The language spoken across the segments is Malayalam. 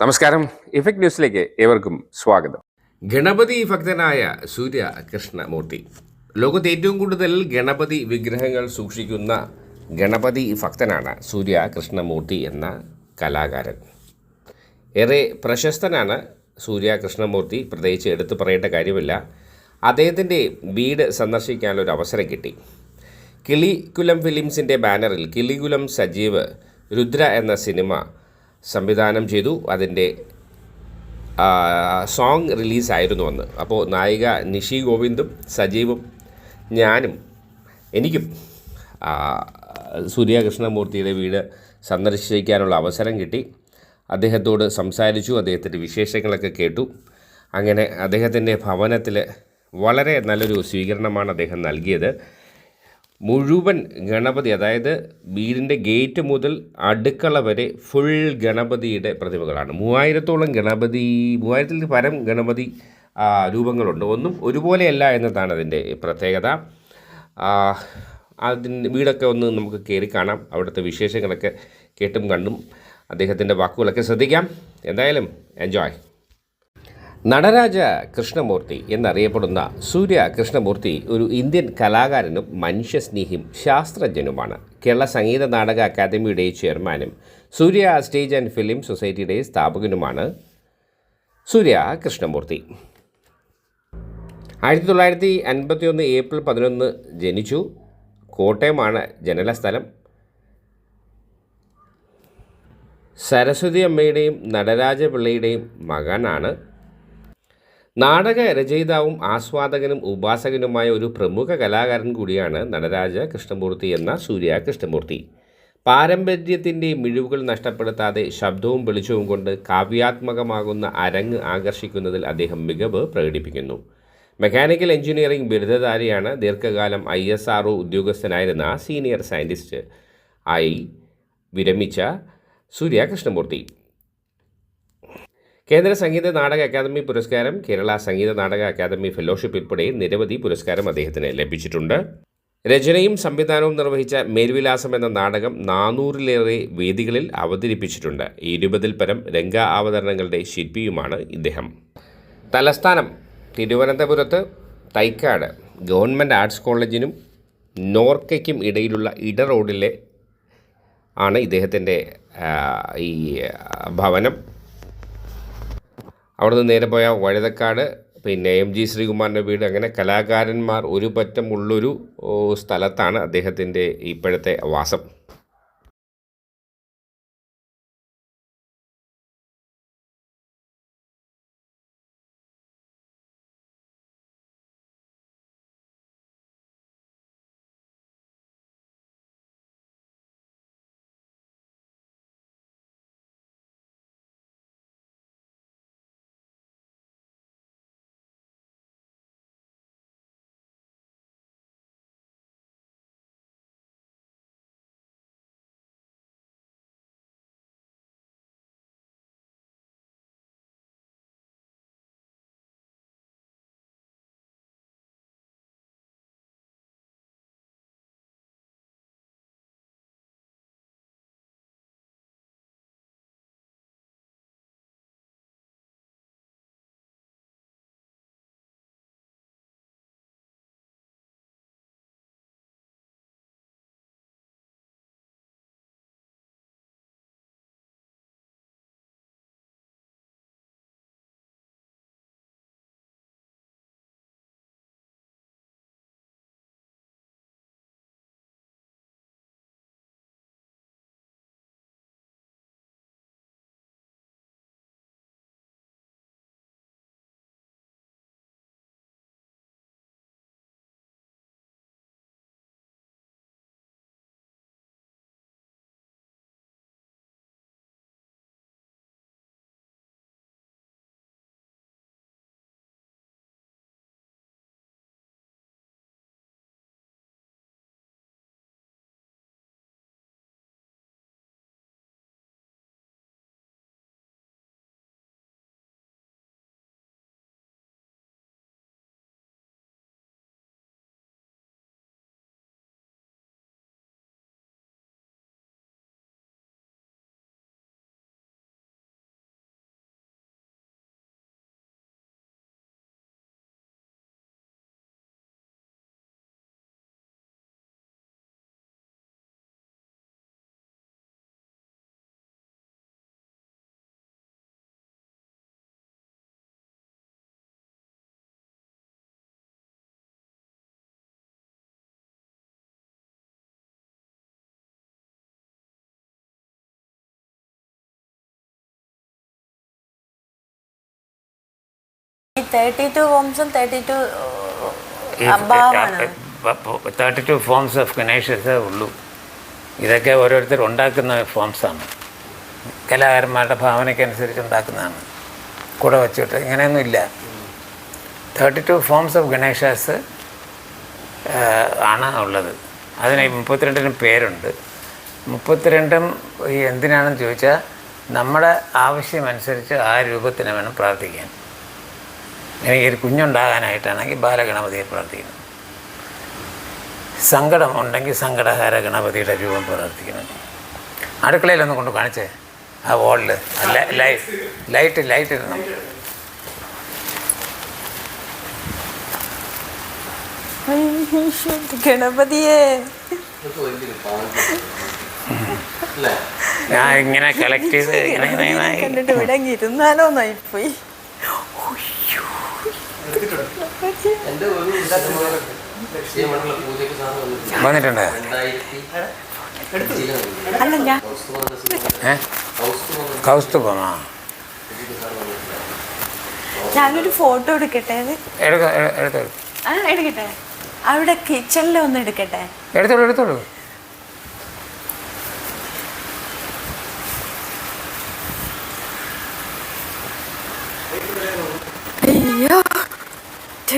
നമസ്കാരം. ഇഫക്ട് ന്യൂസിലേക്ക് ഏവർക്കും സ്വാഗതം. ഗണപതി ഭക്തനായ സൂര്യ കൃഷ്ണമൂർത്തി. ലോകത്ത് ഏറ്റവും കൂടുതൽ ഗണപതി വിഗ്രഹങ്ങൾ സൂക്ഷിക്കുന്ന ഗണപതി ഭക്തനാണ് സൂര്യ കൃഷ്ണമൂർത്തി എന്ന കലാകാരൻ. ഏറെ പ്രശസ്തനാണ് സൂര്യ കൃഷ്ണമൂർത്തി. പ്രത്യേകിച്ച് എടുത്തു പറയേണ്ട കാര്യമില്ല. അദ്ദേഹത്തിന്റെ വീട് സന്ദർശിക്കാനൊരു അവസരം കിട്ടി. കിളികുലം ഫിലിംസിന്റെ ബാനറിൽ കിളികുലം സജീവ് രുദ്ര എന്ന സിനിമ സംവിധാനം ചെയ്തു. അതിന്റെ സോങ് റിലീസായിരുന്നു അന്ന്. അപ്പോൾ നായിക നിഷി ഗോവിന്ദും സജീവും ഞാനും എനിക്കും സൂര്യകൃഷ്ണമൂർത്തിയുടെ വീട് സന്ദർശിക്കാനുള്ള അവസരം കിട്ടി. അദ്ദേഹത്തോട് സംസാരിച്ചു. അദ്ദേഹത്തിന്റെ വിശേഷങ്ങളൊക്കെ കേട്ടു. അങ്ങനെ അദ്ദേഹത്തിന്റെ ഭവനത്തിൽ വളരെ നല്ലൊരു സ്വീകരണമാണ് അദ്ദേഹം നൽകിയത്. മുഴുവൻ ഗണപതി അതായത് വീടിന്റെ ഗേറ്റ് മുതൽ അടുക്കള വരെ ഫുൾ ഗണപതിയുടെ പ്രതിമകളാണ്. മൂവായിരത്തോളം ഗണപതി മൂവായിരത്തിൽ പരം ഗണപതി രൂപങ്ങളുണ്ട്. ഒന്നും ഒരുപോലെയല്ല എന്നതാണ് അതിന്റെ പ്രത്യേകത. അതിന് വീടൊക്കെ ഒന്ന് നമുക്ക് കയറി കാണാം. അവിടുത്തെ വിശേഷങ്ങളൊക്കെ കേട്ടും കണ്ടും അദ്ദേഹത്തിന്റെ വാക്കുകളൊക്കെ ശ്രദ്ധിക്കാം. എന്തായാലും എൻജോയ് നടരാജ കൃഷ്ണമൂർത്തി എന്നറിയപ്പെടുന്ന സൂര്യ കൃഷ്ണമൂർത്തി ഒരു ഇന്ത്യൻ കലാകാരനും മനുഷ്യസ്നേഹിയും ശാസ്ത്രജ്ഞനുമാണ്. കേരള സംഗീത നാടക അക്കാദമിയുടെ ചെയർമാനും സൂര്യ സ്റ്റേജ് ആൻഡ് ഫിലിം സൊസൈറ്റിയുടെ സ്ഥാപകനുമാണ് സൂര്യ കൃഷ്ണമൂർത്തി. ആയിരത്തി തൊള്ളായിരത്തി അൻപത്തി ഒന്ന് ഏപ്രിൽ പതിനൊന്ന് ജനിച്ചു. കോട്ടയമാണ് ജനനസ്ഥലം. സരസ്വതി അമ്മയുടെയും നടരാജ പിള്ളയുടെയും മകനാണ്. നാടക രചയിതാവും ആസ്വാദകനും ഉപാസകനുമായ ഒരു പ്രമുഖ കലാകാരൻ കൂടിയാണ് നടരാജ കൃഷ്ണമൂർത്തി എന്ന സൂര്യ കൃഷ്ണമൂർത്തി. പാരമ്പര്യത്തിന്റെ മിഴിവുകൾ നഷ്ടപ്പെടുത്താതെ ശബ്ദവും വെളിച്ചവും കൊണ്ട് കാവ്യാത്മകമാകുന്ന അരങ്ങ് ആകർഷിക്കുന്നതിൽ അദ്ദേഹം മികവ് പ്രകടിപ്പിക്കുന്നു. മെക്കാനിക്കൽ എഞ്ചിനീയറിംഗ് ബിരുദധാരിയാണ് ദീർഘകാലം ഐ എസ് ആർ ഉദ്യോഗസ്ഥനായിരുന്ന സീനിയർ സയന്റിസ്റ്റ് ആയി വിരമിച്ച സൂര്യ കൃഷ്ണമൂർത്തി. കേന്ദ്ര സംഗീത നാടക അക്കാദമി പുരസ്കാരം കേരള സംഗീത നാടക അക്കാദമി ഫെലോഷിപ്പ് ഉൾപ്പെടെ നിരവധി പുരസ്കാരം അദ്ദേഹത്തിന് ലഭിച്ചിട്ടുണ്ട്. രചനയും സംവിധാനവും നിർവഹിച്ച മേൽവിലാസം എന്ന നാടകം നാനൂറിലേറെ വേദികളിൽ അവതരിപ്പിച്ചിട്ടുണ്ട്. ഇരുപതിൽ പരം രംഗ അവതരണങ്ങളുടെ ശില്പിയുമാണ് ഇദ്ദേഹം. തലസ്ഥാനം തിരുവനന്തപുരത്ത് തൈക്കാട് ഗവൺമെന്റ് ആർട്സ് കോളേജിനും നോർക്കയ്ക്കും ഇടയിലുള്ള ഇട റോഡിലെ ആണ് ഇദ്ദേഹത്തിന്റെ ഈ ഭവനം. അവിടെ നിന്ന് നേരെ പോയ വഴുതക്കാട് പിന്നെ എം ജി ശ്രീകുമാറിന്റെ വീട്. അങ്ങനെ കലാകാരന്മാർ ഒരു പറ്റം ഉള്ളൊരു സ്ഥലത്താണ് അദ്ദേഹത്തിന്റെ ഇപ്പോഴത്തെ വാസം. Thirty two ഹോംസും thirty two thirty two forms of ഗണേഷസേ ഉള്ളൂ. ഇതൊക്കെ ഓരോരുത്തർ ഉണ്ടാക്കുന്ന ഫോംസാണ് കലാകാരന്മാരുടെ ഭാവനയ്ക്കനുസരിച്ച് ഉണ്ടാക്കുന്നതാണ്. കൂടെ വെച്ചിട്ട് ഇങ്ങനെയൊന്നുമില്ല thirty two forms of Ganeshas ആണ് ഉള്ളത്. അതിന് മുപ്പത്തിരണ്ടിനും പേരുണ്ട്. മുപ്പത്തിരണ്ടും എന്തിനാണെന്ന് ചോദിച്ചാൽ നമ്മുടെ ആവശ്യമനുസരിച്ച് ആ രൂപത്തിന് വേണം പ്രാർത്ഥിക്കാൻ. എനിക്കൊരു കുഞ്ഞുണ്ടാകാനായിട്ടാണെങ്കിൽ ബാലഗണപതിയെ പ്രാർത്ഥിക്കുന്നു. സങ്കടം ഉണ്ടെങ്കിൽ സങ്കടഹാര ഗണപതിയുടെ രൂപം പ്രാർത്ഥിക്കുന്നു. അടുക്കളയിലൊന്ന് കൊണ്ട് കാണിച്ചേ. ആ വോളിൽ ലൈറ്റ് ലൈറ്റ് ലൈറ്റ് ഇടണം. ഗണപതിയെ. ഞാൻ ഇങ്ങനെ കളക്ട് ചെയ്ത് ഇങ്ങനെ കണ്ടിട്ട് ഇവിടെ ഇരുന്നാലോന്നായി കണ്ടിട്ട് വന്നിട്ടുണ്ട്? കൗസ്തുഭമാ ഞാനൊരു ഫോട്ടോ എടുക്കട്ടെ? എടുക്കട്ടെ. അവിടെ കിച്ചണിൽ ഒന്ന് എടുക്കട്ടെ? എടുത്തോളൂ എടുത്തോളൂ.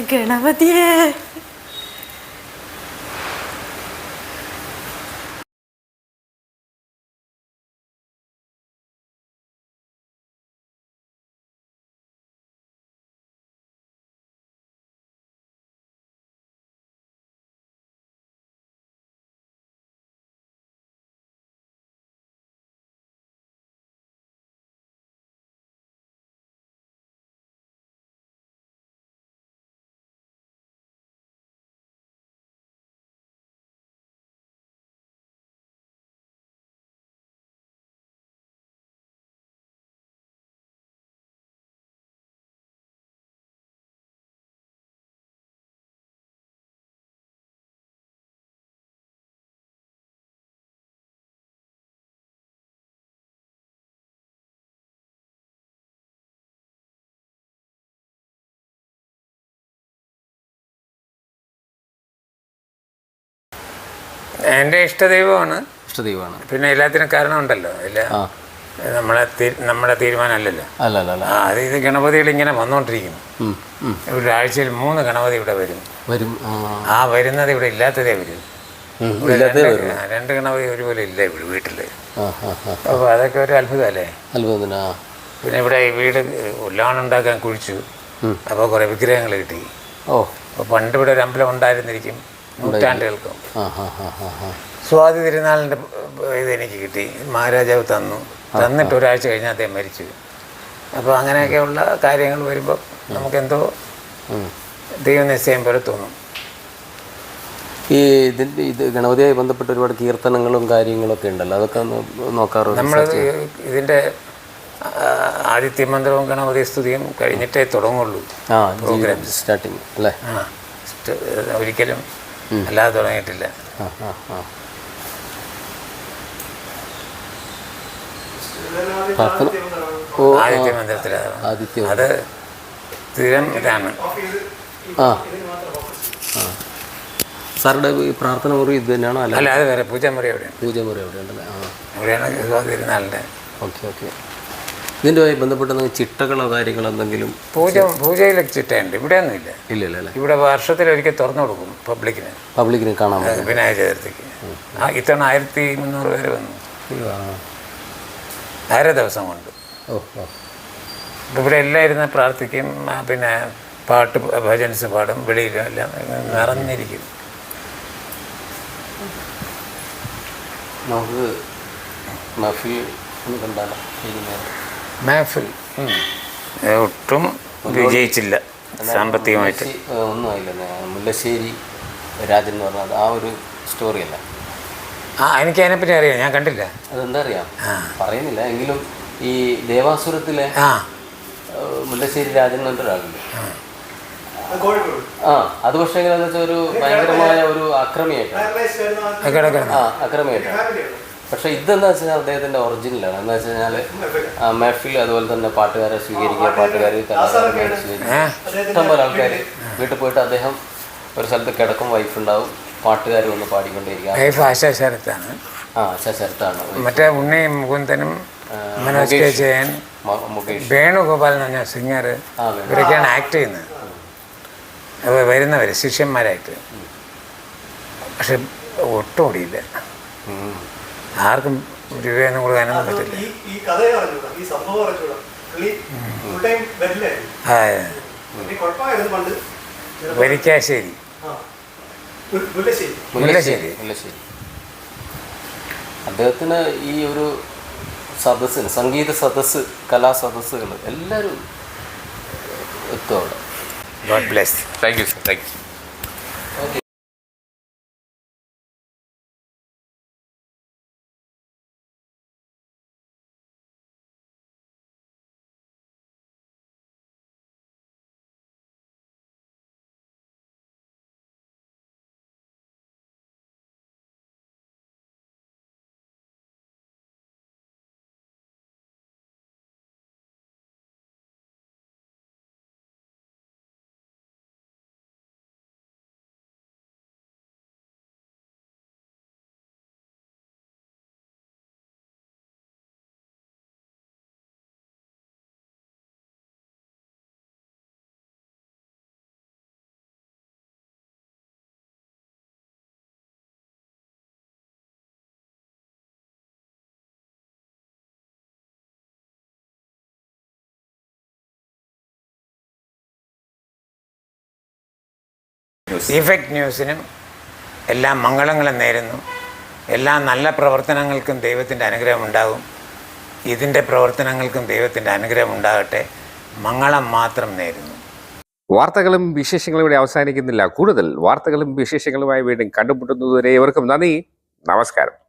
ഗണപതിയെ. എന്റെ ഇഷ്ടദൈവമാണ്. ഇഷ്ടദൈവമാണ്. പിന്നെ എല്ലാത്തിനും കാരണമുണ്ടല്ലോ. ഇല്ല നമ്മളെ നമ്മുടെ തീരുമാനമല്ലല്ലോ. അല്ല അല്ല അല്ല ആ അത് ഇത് ഗണപതികൾ ഇങ്ങനെ വന്നുകൊണ്ടിരിക്കുന്നു ഉം. ഒരാഴ്ചയിൽ മൂന്ന് ഗണപതി ഇവിടെ വരും. വരും ആ. വരുന്നത് ഇവിടെ ഇല്ലാത്തതേ വരും. രണ്ട് ഗണപതി ഒരുപോലെ ഇല്ല ഇവിടെ വീട്ടിൽ ആ അപ്പോൾ അതൊക്കെ ഒരു അത്ഭുതമല്ലേ? അത്ഭുതത്തിന് പിന്നെ ഇവിടെ ഈ വീട് ഉണ്ടാക്കാൻ കുഴിച്ചു. അപ്പോൾ കുറേ വിഗ്രഹങ്ങൾ കിട്ടി. ഓ. അപ്പോൾ പണ്ട് ഇവിടെ ഒരു അമ്പലം ഉണ്ടായിരുന്നിരിക്കും. നൂറ്റാണ്ടുകൾക്കും. സ്വാതി തിരുനാളിന്റെ ഇത് എനിക്ക് കിട്ടി. മഹാരാജാവ് തന്നു. തന്നിട്ട് ഒരാഴ്ച കഴിഞ്ഞ് അദ്ദേഹം മരിച്ചു. അപ്പോൾ അങ്ങനെയൊക്കെയുള്ള കാര്യങ്ങൾ വരുമ്പോൾ നമുക്കെന്തോ. ദൈവനിശ്ചയം പോലെ തോന്നും. ഈ ഇതിന്റെ ഇത് ഗണപതിയായി ബന്ധപ്പെട്ട് ഒരുപാട് കീർത്തനങ്ങളും കാര്യങ്ങളൊക്കെ ഉണ്ടല്ലോ. അതൊക്കെ നോക്കാറുണ്ട് നമ്മൾ ഇതിന്റെ ആദിത്യ മന്ത്രവും ഗണപതി സ്തുതിയും കഴിഞ്ഞിട്ടേ തുടങ്ങുള്ളൂ ആ സ്റ്റാർട്ടിങ് അല്ലേ? ആ ഒരിക്കലും അല്ലാതെ തുടങ്ങിയിട്ടില്ല. ആദിത്യ മന്ദിരത്തിലാണ് അത് സ്ഥിരം ഇതാണ്. ആ. സാറുടെ ഈ പ്രാർത്ഥന മുറി ഇത് തന്നെയാണോ? അല്ല. അല്ല അത് വേറെ പൂജാമുറി എവിടെയാണ് പൂജാമുറി എവിടെയുണ്ടല്ലേ ആ. മുറിയാണ് സ്വാതി തിരുനാളിന്റെ ഓക്കെ ഓക്കെ. ഇതിന്റെമായി ബന്ധപ്പെട്ട ചിട്ടകളോ കാര്യങ്ങളോ എന്തെങ്കിലും പൂജ പൂജയിലെ ചിട്ടയുണ്ട്. ഇവിടെ ഒന്നും ഇല്ല ഇല്ല ഇല്ല. ഇവിടെ വർഷത്തിൽ ഒരിക്കൽ തുറന്നു കൊടുക്കും പബ്ലിക്കിന്. പബ്ലിക്കിന് കാണാൻ വിനായക ചതുർത്ഥിക്ക്. ആ ഇത്തവണ ആയിരത്തി മുന്നൂറ് പേര് വന്നു. അര ദിവസം കൊണ്ട്. ഇവിടെ എല്ലാം ഇരുന്ന് പ്രാർത്ഥിക്കും. പിന്നെ പാട്ട് ഭജൻസ് പാടും. വെളിയിലും എല്ലാം നിറഞ്ഞിരിക്കും. നമുക്ക് മഫി ഒന്ന് കണ്ടാലോ? മാഫിൽ. ഒട്ടും വിജയിച്ചില്ല സാമ്പത്തികമായിട്ട്. മുല്ലശ്ശേരി- ഒന്നും ആയില്ല മുല്ലശ്ശേരി രാജൻ എന്ന് പറഞ്ഞാൽ ആ ഒരു സ്റ്റോറി അല്ല. ആ എനിക്ക് അതിനെപ്പറ്റി അറിയാം ഞാൻ കണ്ടില്ല. അതെന്താ അറിയാം? പറയുന്നില്ല എങ്കിലും ഈ ദേവാസുരത്തിലെ മുല്ലശ്ശേരി രാജൻ എന്ന് പറഞ്ഞൊരാളുണ്ട് ആ. അത് പക്ഷേ എങ്ങനെയാണെന്ന് വെച്ചാൽ ഒരു ഭയങ്കരമായ ഒരു അക്രമിയായിട്ടാണ് ആ അക്രമിയായിട്ടാണ് പക്ഷെ വെച്ച് വെച്ചാൽ അദ്ദേഹത്തിന്റെ ഒറിജിനലാണ്. എന്ന് വെച്ച് കഴിഞ്ഞാൽ മെഹഫിൽ അതുപോലെ തന്നെ പാട്ടുകാരെ സ്വീകരിക്കുക പാട്ടുകാർ കലാകാരന്മാരെ സ്വീകരിക്കുക ഇഷ്ടംപോലെ ആൾക്കാർ വീട്ടിൽ പോയിട്ട് അദ്ദേഹം ഒരു സ്ഥലത്ത് കിടക്കും വൈഫ് ഉണ്ടാവും പാട്ടുകാർ വന്ന് ആശാശരത്താണ് ആ മറ്റേ ഉണ്ണി മുകുന്ദനും മനോജ് കെ ജയൻ വേണുഗോപാൽ എന്ന് പറഞ്ഞ സിംഗർ ഇവരൊക്കെയാണ് ആക്ട് ചെയ്യുന്നത്. അപ്പോൾ വരുന്നവർ ശിഷ്യന്മാരായിട്ട്. പക്ഷെ ഒട്ടും ഓടിയില്ല. ആർക്കും രൂപയൊന്നും കൊടുക്കാനൊന്നും പറ്റില്ല പണ്ട്. വരിക്കാശ്ശേരി മുല്ലശ്ശേരി. അദ്ദേഹത്തിന് ഈ ഒരു സദസ്സിന് സംഗീത സദസ്സ് കലാ സദസ്സുകൾ എല്ലാവരും എത്തും അവിടെ. God bless thank you sir thank you effect ന്യൂസിനും എല്ലാ മംഗളങ്ങളും നേരുന്നു. എല്ലാ നല്ല പ്രവർത്തനങ്ങൾക്കും ദൈവത്തിന്റെ അനുഗ്രഹം ഉണ്ടാകും. ഇതിന്റെ പ്രവർത്തനങ്ങൾക്കും ദൈവത്തിന്റെ അനുഗ്രഹം ഉണ്ടാകട്ടെ. മംഗളം മാത്രം നേരുന്നു. വാർത്തകളും വിശേഷങ്ങളും ഇവിടെ അവസാനിക്കുന്നില്ല. കൂടുതൽ വാർത്തകളും വിശേഷങ്ങളുമായി വീണ്ടും കണ്ടുമുട്ടുന്നതുവരെ ഇവർക്കും നന്ദി. നമസ്കാരം.